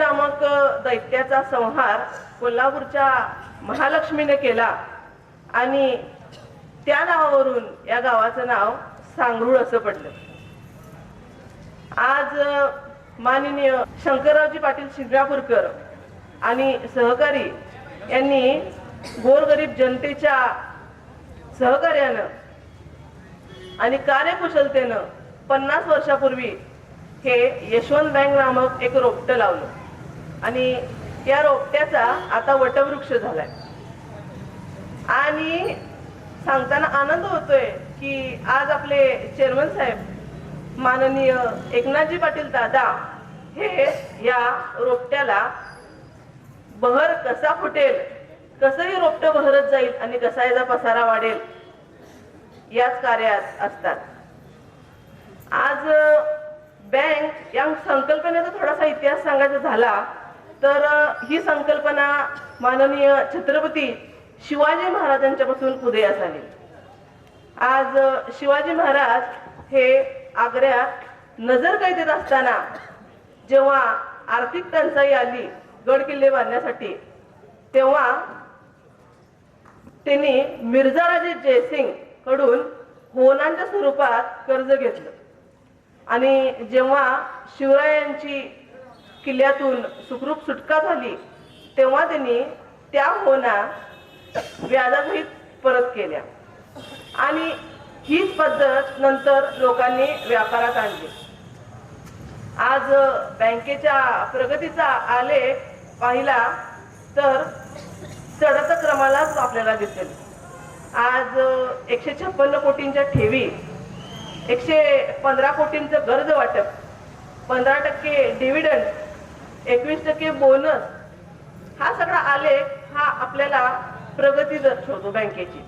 नामक दैत्याचा संहार कोल्हापूरच्या महालक्ष्मीने केला आणि त्या नावावरून या गावाचं नाव सांगरूळ असं पडलं. आज माननीय शंकररावजी पाटील शिंगणापूरकर आणि सहकारी यांनी गोरगरीब जनतेच्या सहकार्यानं आणि कार्यकुशलतेनं पन्नास वर्षापूर्वी हे यशवंत बँक नामक एक रोपटं लावलं. आणि या रोपट्याचा आता वटवृक्ष झालाय. आणि सांगताना आनंद होतोय की आज आपले चेअरमन साहेब माननीय एकनाथजी पाटील दादा हे या रोपट्याला बहर कसा फुटेल कसं हे रोपटं बहरत जाईल आणि कसा याचा पसारा वाढेल याच कार्यात असतात. आज बँक या संकल्पनेचा थोडासा इतिहास सांगायचा झाला तर ही संकल्पना माननीय छत्रपती शिवाजी महाराजांच्यापासून उदयास आली आज शिवाजी महाराज हे आग्र्यात नजर कैदेत असताना जेव्हा आर्थिक टंचाई आली गड किल्ले बांधण्यासाठी तेव्हा त्यांनी मिर्झाराजे जयसिंगकडून होनांच्या स्वरूपात कर्ज घेतलं. आणि जेव्हा शिवरायांची किल्ल्यातून सुखरूप सुटका झाली तेव्हा त्यांनी त्या होना व्याजासहित परत केल्या. आणि हीच पद्धत नंतर लोकांनी व्यापारात आणली. आज बँकेच्या प्रगतीचा आलेख पाहिला तर चढत क्रमालाच आपल्याला दिसेल. आज एकशे छप्पन्न कोटींच्या ठेवी एकशे पंधरा कोटींचं कर्ज वाटप पंधरा टक्के डिव्हिडंड एकवीस टक्के बोनस हा सगळा आलेख हा आपल्याला प्रगती दर्शवतो बँकेची.